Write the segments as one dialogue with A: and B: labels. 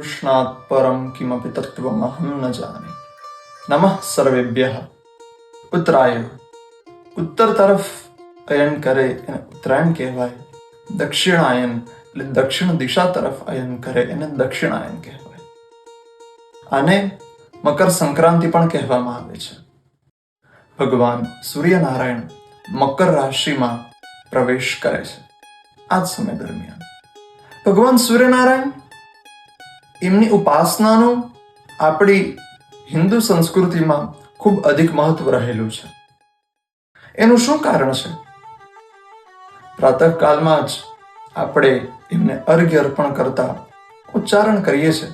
A: કૃષ્ણાત પરમ કિમપી તત્વમહમ ન જાને નમઃ સર્વેભ્ય ઉત્તરાયણ ઉત્તર તરફ અયન કરે એને ઉત્તરાયણ કહેવાય દક્ષિણાયન એટલે દક્ષિણ દિશા તરફ અયન કરે એને દક્ષિણાયન કહેવાય આને મકર સંક્રાંતિ પણ કહેવામાં આવે છે ભગવાન સૂર્યનારાયણ મકર રાશિમાં પ્રવેશ કરે છે આ જ સમય દરમિયાન ભગવાન સૂર્યનારાયણ એમની ઉપાસનાનું આપણી હિન્દુ સંસ્કૃતિમાં ખૂબ અધિક મહત્વ રહેલું છે. એનું શું કારણ છે? પ્રાતઃકાલમાં જ આપણે એમને અર્ઘ્ય અર્પણ કરતા ઉચ્ચારણ કરીએ છીએ.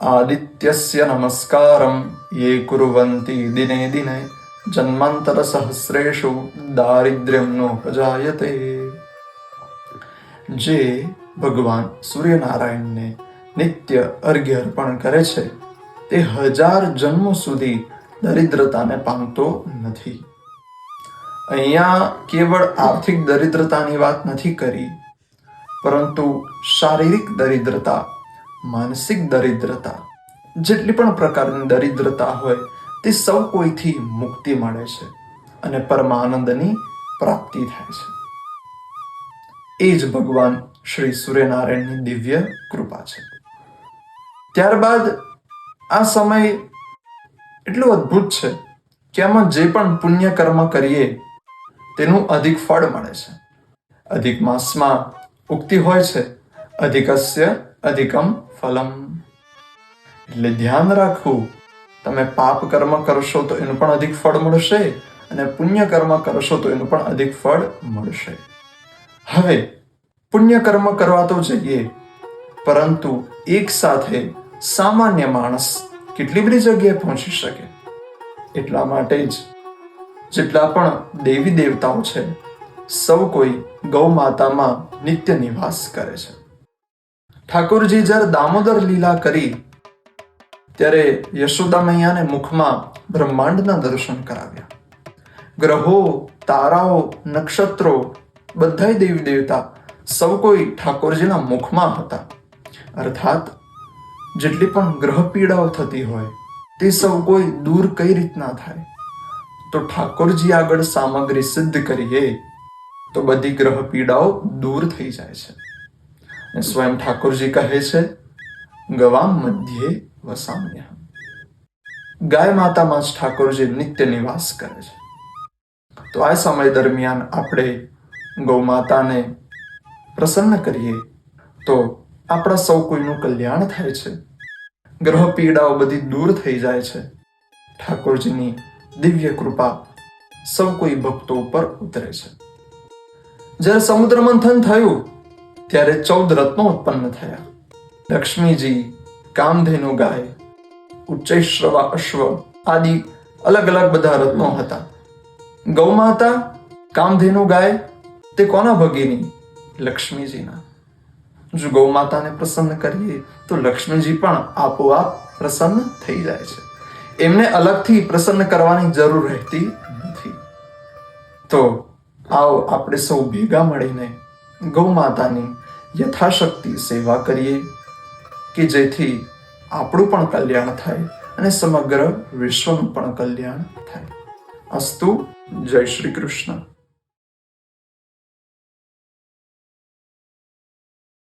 A: આદિત્યસ્ય નમસ્કારમ, યે કુર્વંતિ દિને દિને, જન્માંતર સહસ્રેશુ, દારિદ્ર્યમ નો પ્રજાયતે. જે ભગવાન સૂર્યનારાયણને નિત્ય અર્ઘ્ય અર્પણ કરે છે. તે હજાર જન્મો સુધી દરિદ્રતાને પામતો નથી. અહીંયા કેવળ આર્થિક દરિદ્રતાની વાત નથી કરી, પરંતુ શારીરિક દરિદ્રતા, માનસિક દરિદ્રતા, જેટલી પણ પ્રકારની દરિદ્રતા હોય, તે સૌ કોઈથી મુક્તિ મળે છે અને પરમાનંદની પ્રાપ્તિ થાય છે. એ જ ભગવાન શ્રી સૂર્યનારાયણની દિવ્ય કૃપા છે. ત્યારબાદ આ સમય એટલું અદ્ભુત છે કે આમાં જે પણ પુણ્ય કર્મ કરીએ, તેનું અધિક ફળ મળે છે. અધિક માસમાં ઉક્તિ હોય છે, અધિકસ્ય અધિકમ ફલમ. એટલે ધ્યાન રાખવું, તમે પાપ કર્મ કરશો તો એનું પણ અધિક ફળ મળશે અને પુણ્ય કર્મ કરશો તો એનું પણ અધિક ફળ મળશે. હવે પુણ્ય કર્મ કરવા તો જઈએ, પરંતુ એક સાથે સામાન્ય માણસ કેટલી બધી જગ્યાએ પહોંચી શકે? એટલા માટે જ. જેટલા પણ દેવી દેવતાઓ છે, સૌ કોઈ ગૌ માતામાં નિત્ય નિવાસ કરે છે. ઠાકોરજી જ્યારે દામોદર લીલા કરી, ત્યારે યશોદા મૈયાને મુખમાં બ્રહ્માંડના દર્શન કરાવ્યા. ગ્રહો, તારાઓ, નક્ષત્રો બધા દેવી દેવતા સૌ કોઈ ઠાકોરજીના મુખમાં હતા. અર્થાત જેટલી પણ ગ્રહ પીડાઓ થતી હોય, તે સૌ કોઈ દૂર કઈ રીતના થાય? તો ઠાકોરજી આગળ સામગ્રી સિદ્ધ કરીએ, તો બધી ગ્રહ પીડાઓ દૂર થઈ જાય છે. સ્વયં ઠાકોરજી કહે છે, ગવામ મધ્યે વસામ્ય ગાય માતામાં જ ઠાકોરજી નિત્ય નિવાસ કરે છે. તો આ સમય દરમિયાન આપણે ગૌ માતાને પ્રસન્ન કરીએ, તો આપણા સૌ કોઈનું કલ્યાણ થાય છે. ગ્રહ પીડાઓ બધી દૂર થઈ જાય છે. ઠાકોરજીની દિવ્ય કૃપા સૌ કોઈ ભક્તો ઉપર ઉતરે છે. જ્યારે સમુદ્ર મંથન થયું, ત્યારે ચૌદ રત્નો ઉત્પન્ન થયા. લક્ષ્મીજી, કામધેનુ ગાય, ઉચ્ચૈશ્રવા અશ્વ આદિ અલગ અલગ બધા રત્નો હતા. ગૌ માતા, કામધેનુ ગાય, તે કોના ભગીની? લક્ષ્મીજીના. જો ગૌ માતાને પ્રસન્ન કરીએ, તો લક્ષ્મણજી પણ આપોઆપ પ્રસન્ન થઈ જાય છે. એમને અલગથી પ્રસન્ન કરવાની જરૂર રહેતી નથી. તો આવો આપણે સૌ ભેગા મળીને ગૌ માતાની યથાશક્તિ સેવા કરીએ, કે જેથી આપણું પણ કલ્યાણ થાય અને સમગ્ર વિશ્વનું પણ કલ્યાણ થાય. અસ્તુ, જય શ્રી કૃષ્ણ.